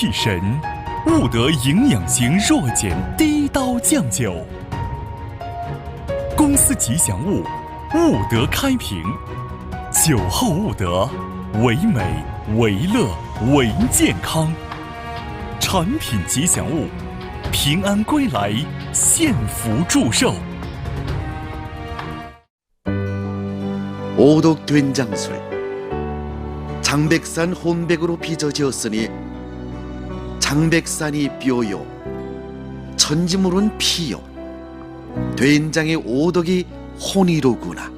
气神，悟得营养型弱碱低刀酱酒。公司吉祥物悟得开屏，酒后悟得为美为乐为健康。产品吉祥物平安归来，献福祝寿。 오독 된장술 장백산 혼백으로 빚어지었으니 장백산이 뼈요. 천지물은 피요. 된장의 오독이 혼이로구나.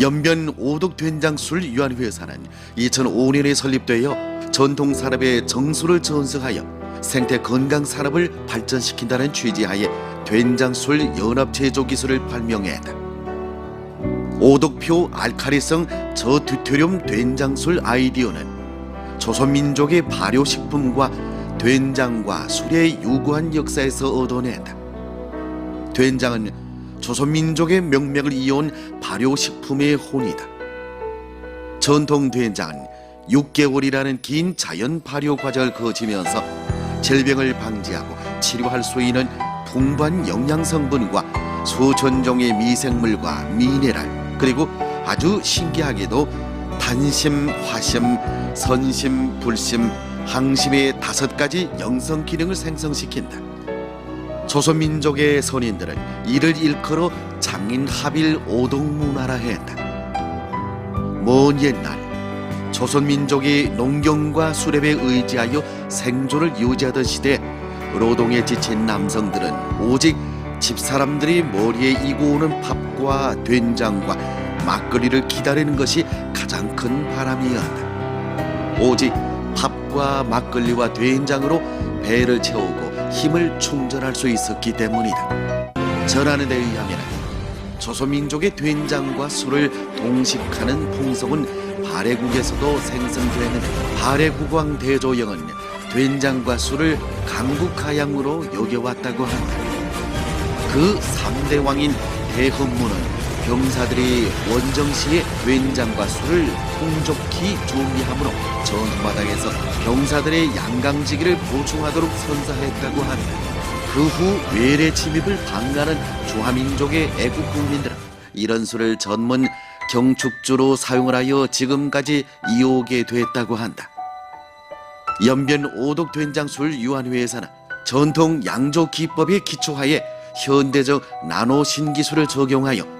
연변 오독 된장술 유한회사는 2005년에 설립되어 전통 산업의 정수를 전승하여 생태 건강 산업을 발전시킨다는 취지하에 된장술 연합 제조 기술을 발명했다. 오독표 알카리성 저듀테륨 된장술 아이디어는 조선민족의 발효식품과 된장과 술의 유구한 역사에서 얻어낸다. 된장은 조선민족의 명맥을 이어온 발효식품의 혼이다. 전통 된장은 6개월이라는 긴 자연 발효 과정을 거치면서 질병을 방지하고 치료할 수 있는 풍부한 영양 성분과 수천 종의 미생물과 미네랄 그리고 아주 신기하게도 단심, 화심, 선심, 불심, 항심의 다섯 가지 영성 기능을 생성시킨다. 조선 민족의 선인들은 이를 일컬어 장인 합일 오동 문화라 했다. 먼 옛날 조선 민족이 농경과 수렵에 의지하여 생존을 유지하던 시대 노동에 지친 남성들은 오직 집사람들이 머리에 이고 오는 밥과 된장과 막걸리를 기다리는 것이 가장 큰 바람이었다. 오직 밥과 막걸리와 된장으로 배를 채우고 힘을 충전할 수 있었기 때문이다. 전하는 데 의하면 조선민족의 된장과 술을 동식하는 풍속은 발해국에서도 생성되는 발해국왕 대조영은 된장과 술을 강국하양으로 여겨왔다고 한다. 그 3대 왕인 대헌무는 병사들이 원정시에 된장과 술을 풍족히 준비함으로 전투마당에서 병사들의 양강지기를 보충하도록 선사했다고 한다. 그후 외래 침입을 방가는 조화민족의 애국 국민들은 이런 술을 전문 경축주로 사용을 하여 지금까지 이어오게 됐다고 한다. 연변 오독 된장술 유한회에서는 전통 양조 기법에 기초하에 현대적 나노 신기술을 적용하여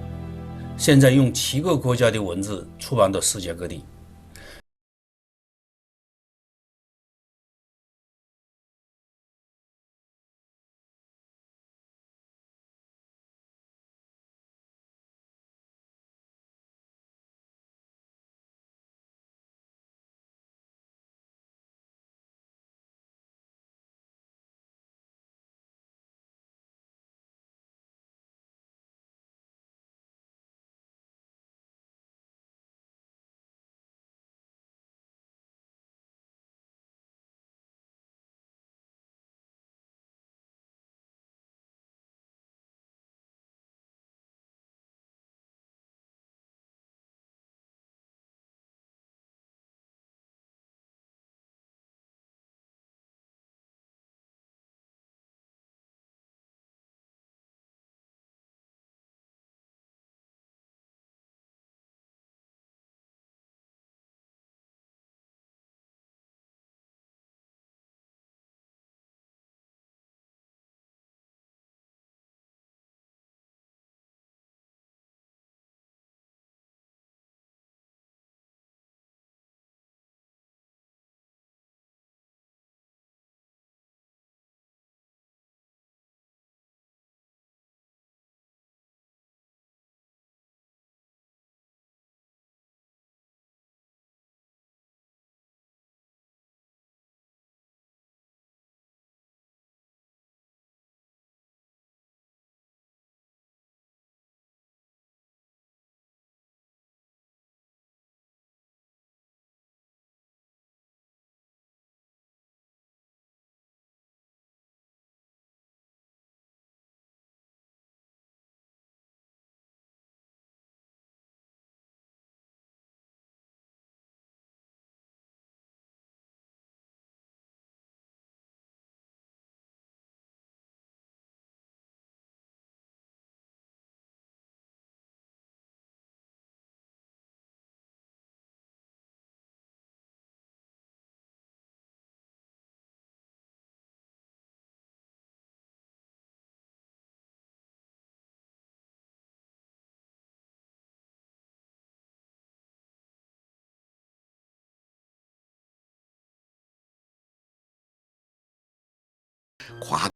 现在用七个国家的文字出版到世界各地。 과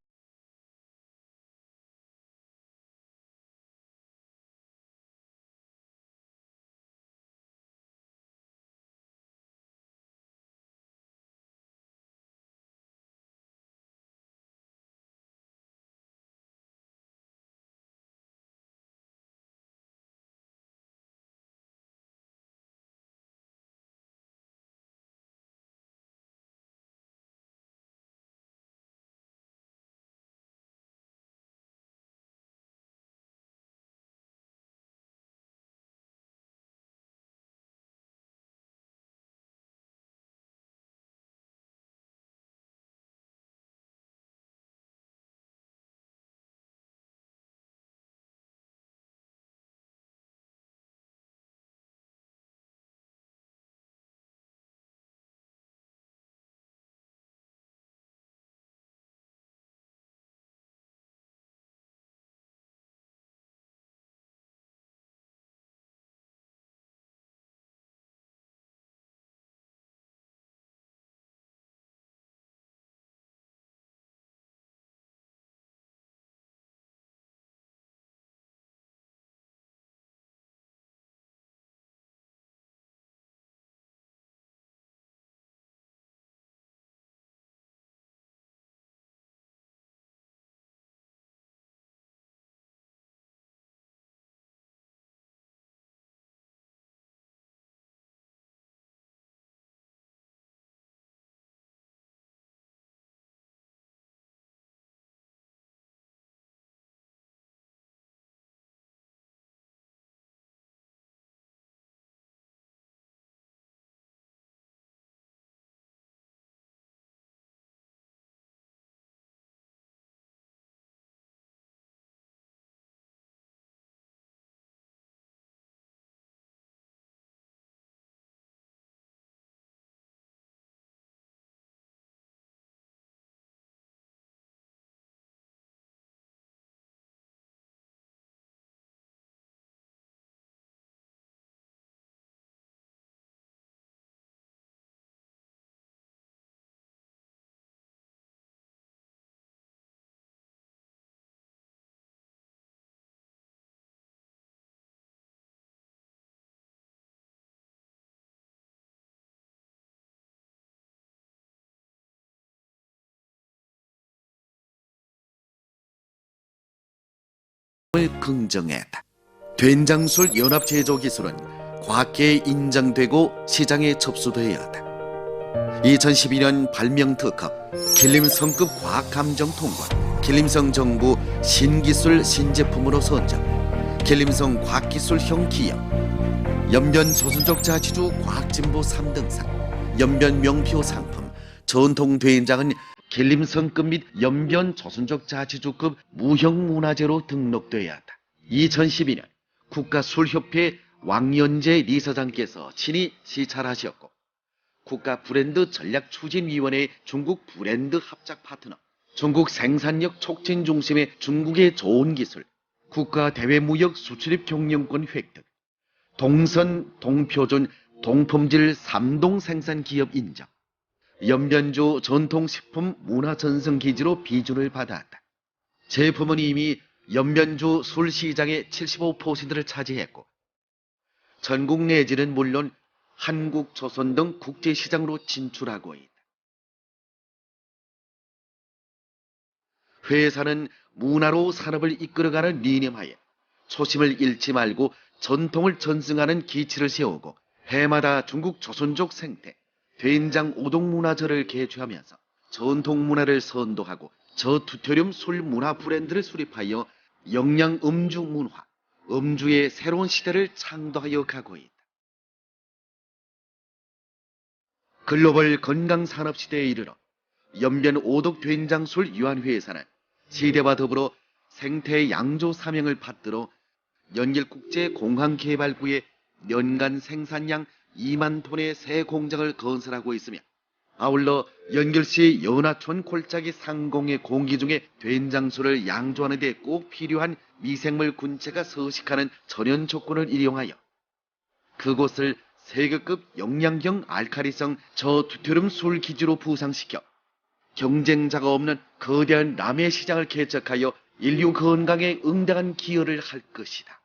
긍정했다. 된장술 연합 제조 기술은 과학계에 인정되고 시장에 접수되었다. 2012년 발명 특허 길림성급 과학 감정 통과 길림성 정부 신기술 신제품으로 선정 길림성 과학기술형 기업 연변 조선족 자치주 과학진보 3등상 연변 명표 상품 전통 된장은 길림성급 및 연변 조선족 자치주급 무형문화재로 등록되었다. 2012년 국가술협회 왕연재 리서장께서 친히 시찰하셨고 국가 브랜드 전략 추진위원회 중국 브랜드 합작 파트너 중국 생산력 촉진 중심의 중국의 좋은 기술 국가 대외 무역 수출입 경영권 획득 동선 동표준 동품질 삼동 생산 기업 인정 연변주 전통식품 문화전승기지로 비준을 받았다. 제품은 이미 연변주 술 시장의 75%를 차지했고 전국 내지는 물론 한국, 조선 등 국제시장으로 진출하고 있다. 회사는 문화로 산업을 이끌어가는 리념하에 초심을 잃지 말고 전통을 전승하는 기치를 세우고 해마다 중국 조선족 생태, 된장 오동문화절을 개최하면서 전통 문화를 선도하고 저투토륨 술 문화 브랜드를 수립하여 영양 음주 문화, 음주의 새로운 시대를 창도하여 가고 있다. 글로벌 건강 산업 시대에 이르러 연변 오독 된장술 유한회사는 시대와 더불어 생태 양조 사명을 받들어 연길국제 공항개발구에 연간 생산량 2만 톤의 새 공장을 건설하고 있으며 아울러 연결시 연하촌 콜짜기 상공의 공기 중에 된장술을 양조하는 데 꼭 필요한 미생물 군체가 서식하는 전연 조건을 이용하여 그곳을 세계급 영양경 알카리성 저투토륨 술 기지로 부상시켜 경쟁자가 없는 거대한 라면 시장을 개척하여 인류 건강에 응당한 기여를 할 것이다.